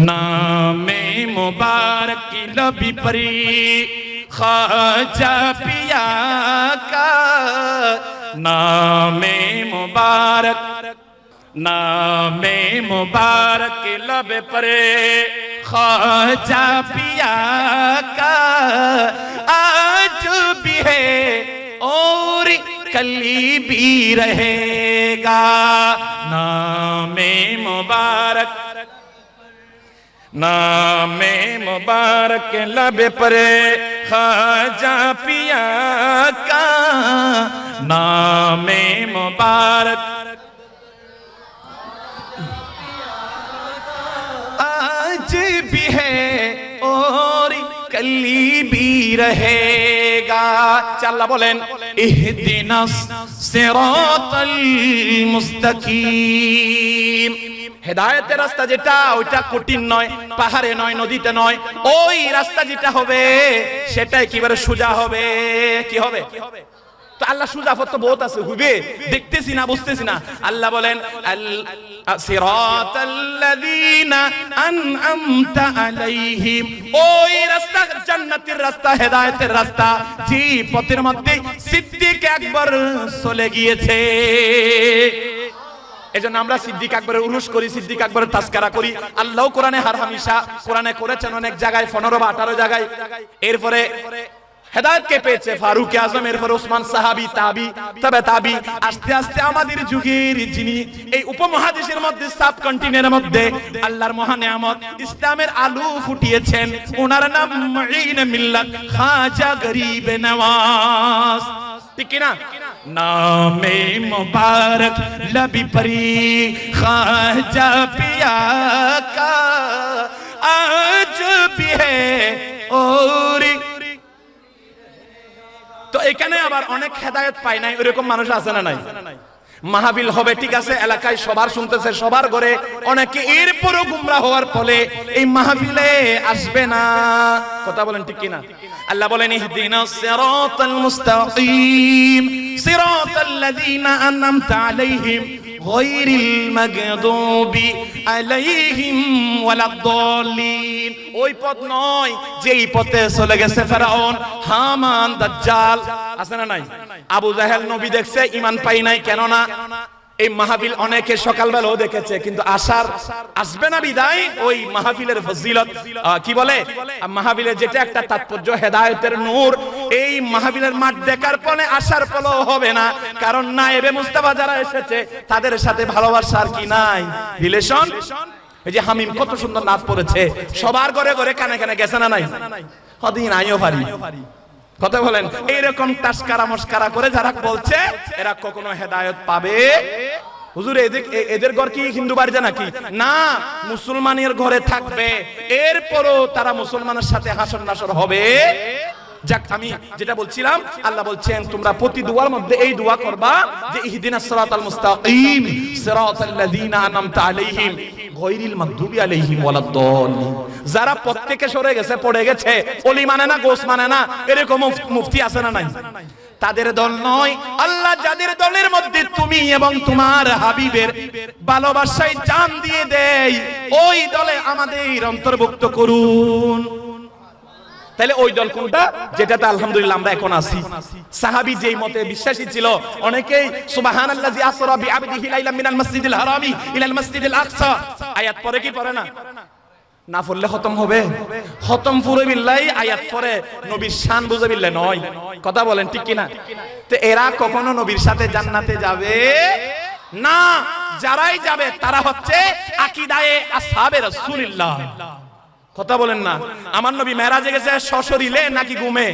نام مبارک کی لبی پری، خواجہ پیا کا۔ نام مبارک نام مبارک کی لب پرے خواجہ پیا کا۔ آج بھی ہے اور کلی بھی رہے گا۔ نام مبارک نام مبارک لب پر خواجہ پیا کا نام مبارک آج بھی ہے اور کلی بھی رہے گا۔ چل بولیں۔ اہدنا سراط المستقیم۔ হেদায়েতের রাস্তা যেটা, ওইটা কঠিন নয়, পাহাড়ে নয়, নদীতে নয়, ওই রাস্তা যেটা হবে সেটা একেবারে সোজা হবে, কি হবে? আল্লাহ সুজাফত তো বহুত আছে হুবে দেখতেছি না, বুঝতেছি না। আল্লাহ বলেন সিরাতাল্লাযীনা আনআমতা সিদ্দিক একবার চলে গিয়েছে। এজন্য আমরা সিদ্দিক আকবরের উরুস করি, সিদ্দিক আকবরের তাস্কারা করি। আল্লাহ কোরআনে হার হামিশা কোরআনে করেছেন অনেক জায়গায়, পনেরো বা আঠারো জায়গায়। এরপরে হেদায়ত কে পেয়েছে? ফারুক আজম, এরপর ওসমান সাহাবি, তাবি, তবে তাবি। আস্তে আস্তে আমাদের যুগের যিনি এই উপমহাদেশের মধ্যে সাব কন্টিনেন্টের মধ্যে আল্লাহর মহা নিয়ামত ইসলামের আলু ফুটিয়েছেন। ওনার নাম মুঈন মিল্লাত, খাজা গরিব নওয়াজ। ঠিক না নামে মোবারক লবি পরি খাজা পিয়া কা আজ ভি ওর তো এখানে আবার অনেক হেদায়েত পায় নাই এরকম মানুষ আছে না নাই? মাহবিল হবে, ঠিক আছে, এলাকায় সবার শুনতেছে, সবার ঘরে। অনেকে এরপরও গুমরা হওয়ার ফলে এই মাহফিলে আসবে না। কথা বলেন ঠিক কিনা? আল্লাহ বলেন ইহদিনাস সিরাতাল মুস্তাকিম, সিরাতাল্লাযীনা আনআমতা আলাইহিম গায়রিল المغضوب عليهم ولا الضالين। ওই পথ নয়, যেই পথে চলে গেছে ফেরাউন, হামান, দাজ্জাল। আছে না নাই? আবু জাহেল নবী দেখছে, ঈমান পাই নাই কেন না এই মাহফিল অনেকে সকালবেলাও দেখেছে, কিন্তু আসার আসবে না বিদায়, ওই মাহফিলের ফজিলত কি বলে? মাহফিলের যেটা একটা তাৎপর্য, হেদায়েতের নূর, এই মাহফিলের মাঠ দেখার পরে আসার ফলও হবে না। কারণ না এবে মুস্তাফা যারা এসেছে, তাদের সাথে ভালোবাসার কি নাই? রিলেশন? এই যে হামিম কত সুন্দর নাচ পড়েছে সবার ঘরে ঘরে কানে কানে গেছে না নাই? হদিন আইও পারি। কথা বলেন, এইরকম টাসকারা মস্কারা করে যারা বলছে, এরা কখনো হেদায়ত পাবে? হুজুর, এদের ঘর কি হিন্দু বাড়িতে নাকি? না, মুসলমানের ঘরে থাকবে। এরপরও তারা মুসলমানের সাথে হাসর নাসর হবে। যাক, আমি যেটা বলছিলাম, আল্লাহ বলছেন, তোমরা প্রতি দুয়ার মধ্যে এই দোয়া করবা যে, ইহদিনাস সিরাতাল মুস্তাকিম আলাইহিম। আলাইহিম যারা পথ থেকে সরে গেছে, পড়ে গেছে, অলি মানে না, গোস মানে না, এরকম মুফতি আছে না নাই? তাদের দল নয়। আল্লাহ যাদের দলের মধ্যে তুমি এবং তোমার হাবিবের ভালোবাসায় জান দিয়ে দেয়, ওই দলে আমাদের অন্তর্ভুক্ত করুন। তাহলে ওই দল কোনটা? যেটাতে আলহামদুলিল্লাহ আমরা এখন আছি। সাহাবী যেই মতে বিশ্বাসী ছিল, অনেকেই সুবহানাল্লাযী আসরা বিআবদিহি লাইলাম মিনাল মাসজিদিল হারামি ইলাল মাসজিদিল আকসা। আয়াত পরে কি পড়ে না? না। পড়লে খতম হবে। খতম পুরো বিল্লাই আয়াত পরে নবীর শান বুঝে বিল্লে নয়। কথা বলেন ঠিক কিনা? তো এরা কখনো নবীর সাথে জান্নাতে যাবে না। যারাই যাবে তারা হচ্ছে আকিদায়ে আসহাবে রাসূলুল্লাহ। কথা বলেন না। আমার নবী মেরাজে গেছে সশরীলে নাকি ঘুমে?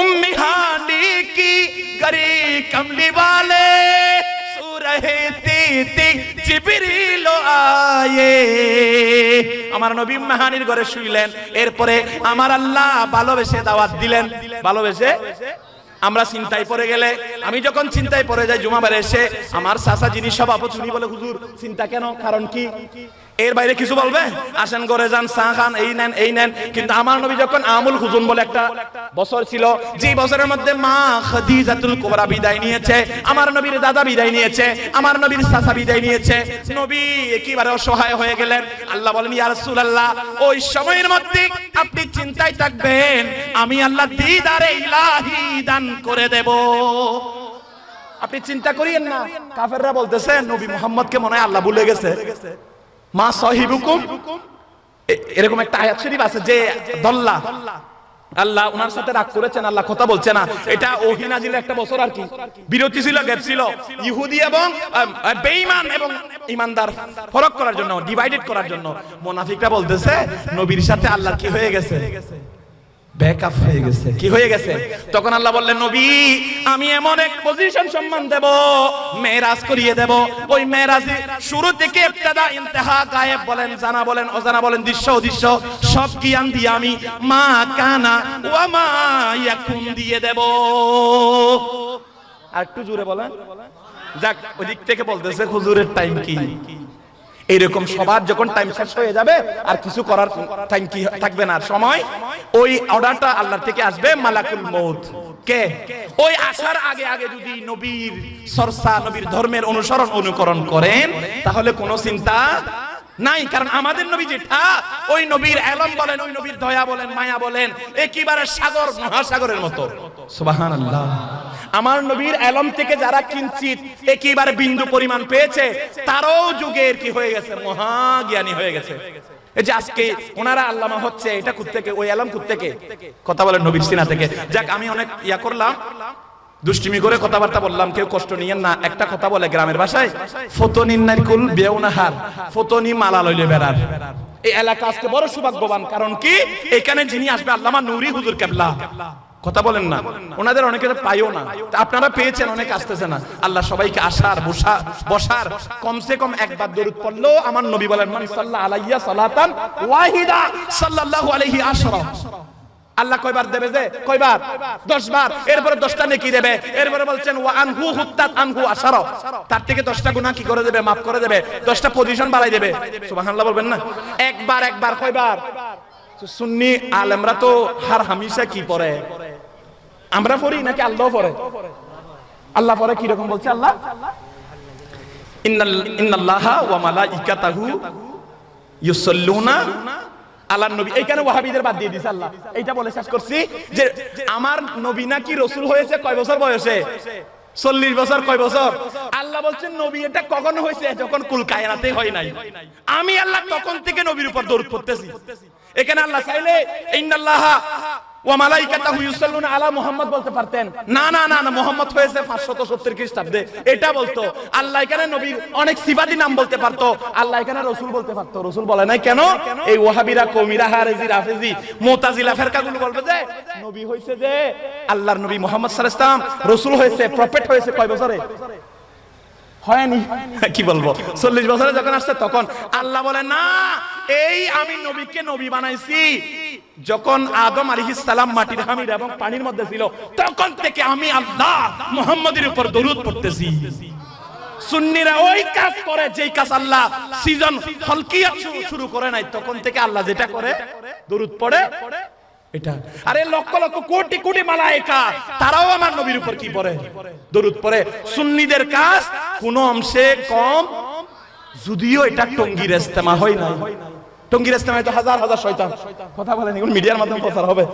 উম্মি হানি কি গরি কমলি वाले সু রহে জিবরিল আয়ে। আমার নবী মাহানির ঘরে শুইলেন, এরপরে আমার আল্লাহ ভালোবেসে দাওয়াত দিলেন। ভালোবেসে আমরা চিন্তায় পড়ে গেলে, আমি যখন চিন্তায় পড়ে যাই, জুমাবারে এসে আমার চাচা যিনি সভাপতি বলে, হুজুর, চিন্তা কেন? কারণ কি? এর বাইরে কিছু বলবে? আসেন করে যান, চা খান, এই নেন এই নেন। কিন্তু আমার নবী যখন আমুল হুজুন বলে একটা বছর ছিল, যে বছরের মধ্যে মা খাদিজাতুল কুবরা বিদায় নিয়েছে, আমার নবীর দাদা বিদায় নিয়েছে, আমার নবীর চাচা বিদায় নিয়েছে, নবী একেবারে অসহায় হয়ে গেলেন। আল্লাহ বলেন, ইয়া রাসূলুল্লাহ, ওই সময়ের মধ্যে আপনি চিন্তায় থাকবেন, আমি আল্লাহ দিদারে ইলাহি দান করে দেব। আপনি চিন্তা করিয়েন না। কাফেররা বলতেছে, নবী মুহাম্মদকে মনে হয় আল্লাহ ভুলে গেছে। মা সাহিবুকুম? এরকম একটা আয়াত শরীফ আছে যে দল্লা। আল্লাহ ওনার সাথে রাগ করেছেন, আল্লাহ কথা বলছে না। এটা ওহিনাজিল একটা বছর আর কি। বিরতি ছিল গ্যাপ ছিল। ইহুদি এবং বেঈমান এবং ইমানদার ফরক করার জন্য ডিভাইডেড করার জন্য। মুনাফিকরা বলতেছে, নবীর সাথে আল্লাহ কি হয়ে গেছে? ব্যাকআপ হয়ে গেছে। কি হয়ে গেছে? তখন আল্লাহ বললেন, নবী, আমি এমন এক পজিশন সম্মান দেব মেরাজ করিয়ে দেব। ওই মেরাজে শুরু থেকে ইবতিদা, ইন্তেহা, গায়েব বলেন, জানা বলেন, অজানা বলেন, দৃশ্য অদৃশ্য, সব জ্ঞান দিয়ে আমি মা কানা ওয়া মা ইয়াকুন দিয়ে দেব। আর একটু জোরে বলেন। যাক ওই দিক থেকে বলতেছে হুজুরের টাইম কি? এইরকম সবার যখন টাইম শেষ হয়ে যাবে, আর কিছু করার টাইম কি থাকবে না? সময়? ওই অর্ডারটা আল্লাহর থেকে আসবে, মালাকুল মৌত কে? ওই আসার আগে আগে যদি নবীর চর্চা, নবীর ধর্মের অনুসরণ, অনুকরণ করেন, তাহলে কোনো চিন্তা নাই। কারণ আমাদের নবী যেটা, ওই নবীর এলম বলেন, ওই নবীর দয়া বলেন, মায়া বলেন, একেবারে সাগর, মহাসাগরের মতো। সুবহানাল্লাহ। আমার নবীর এলম থেকে যারা কিঞ্চিত একেবারে বিন্দু পরিমাণ পেয়েছে, তারাও যুগের কি হয়ে গেছে? মহাজ্ঞানী হয়ে গেছে। দুষ্টিমি করে কথাবার্তা বললাম, কেউ কষ্ট না। একটা কথা বলে গ্রামের মালা লইলে এই এলাকা আজকে বড় সৌভাগ্যবান, কারণ কি? এখানে যিনি আসবে, আল্লামা নুরি হুজুর কেবলা। কথা বলেন না। ওনাদের অনেকে পাইও না। আপনারা পেয়েছেন, অনেক আসতেছে না। আল্লাহ সবাইকে আসার বসা বসার। কমসে কম একবার দরুদ পড়লেও আমার নবী বলেন, মান সাল্লাহ আলাইয়া সালাতান ওয়াহিদা সাল্লাল্লাহু আলাইহি আশরা। আল্লাহ কয়বার দেবে যে? কয়বার? দশ বার এরপরে দশটা নেকি দেবে। এরপরে বলছেন, ওয়া আনহু হুত্তাত আনহু আশারা। তার থেকে দশটা গুনাহ কি করে দেবে? মাফ করে দেবে। দশটা পজিশন বাড়াই দেবে। সুবহানাল্লাহ বলবেন না? একবার একবার, কয়বার? সুন্নি আলেমরা তো হার হামেশা কি পড়ে আমরা পড়ি নাকি আল্লাহ পড়ে? আল্লাহ পড়ে কি রকম বলছে আল্লাহ? ওয়া মালাইকাতাহু ইউসাল্লুনা আল্লাহর নবী। এইখানে ওয়াহাবিদের বাদ দিয়ে দিছে আল্লাহ। এইটা বলে শেষ করছি যে আমার নবী নাকি রসুল হয়েছে কয় বছর বয়সে? চল্লিশ বছর কয় বছর? আল্লাহ বলছেন, নবী, এটা কখন হয়েছে? যখন কুল কায়নাতে হয় নাই। আমি আল্লাহ তখন থেকে নবীর উপর দৌড় করতেছি। এখানে আল্লাহ চাইলে হয়েছে 570 খ্রিস্টাব্দে। এটা বলতো। আল্লাহ নবী হয়েছে প্রফেট হয়েছে কয় বছরে? হয়নি। কি বলব? চল্লিশ বছরে যখন আসছে তখন। আল্লাহ বলে, না এই আমি নবীকে নবী বানাইছি। যখন আদম আলাইহিস সালাম মাটির হামির এবং পানির মধ্যে ছিল, তখন থেকে আমি আল্লাহ মুহাম্মাদের উপর দরুদ পড়তেছি। সুন্নিরা ওই কাজ করে আল্লাহ শুরু- করে নাই, তখন থেকে আল্লাহ যেটা করে এটা। আরে লক্ষ লক্ষ কোটি কোটি আমার নবীর উপর কি দরুদ সুন্নিদের কাজ কোন অংশে কম, যদিও এটা টঙ্গির ইস্তেমা হয় না টঙ্গির ইস্তেমায় তো হাজার হাজার শয়তান। কথা বলেন এগুলো মিডিয়ার মাধ্যমে প্রচার হবে।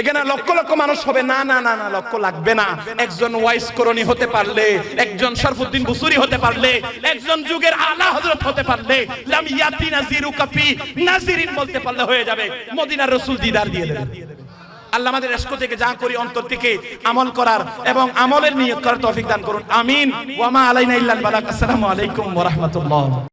এখানে লক্ষ লক্ষ মানুষ হবে। না না না না লক্ষ লাগবে না। একজন ওয়াইস করণী হতে পারলে একজন শরফুদ্দিন বুসুরি হতে পারলে একজন যুগের আলা হযরত হতে পারলে লাম ইয়াতি নাজিরু কাফি নাজিরিন বলতে পারলে হয়ে যাবে। মদিনার রাসূল দিদার দিয়ে দেবে। আল্লাহ আমাদের এসকো থেকে যা করি অন্তর থেকে আমল করার এবং আমলের নিয়োগ করার তৌফিক দান করুন। আমিন। ওয়ামা আলাইনা ইল্লাল বালাক আসসালামু আলাইকুম ওয়া রাহমাতুল্লাহ।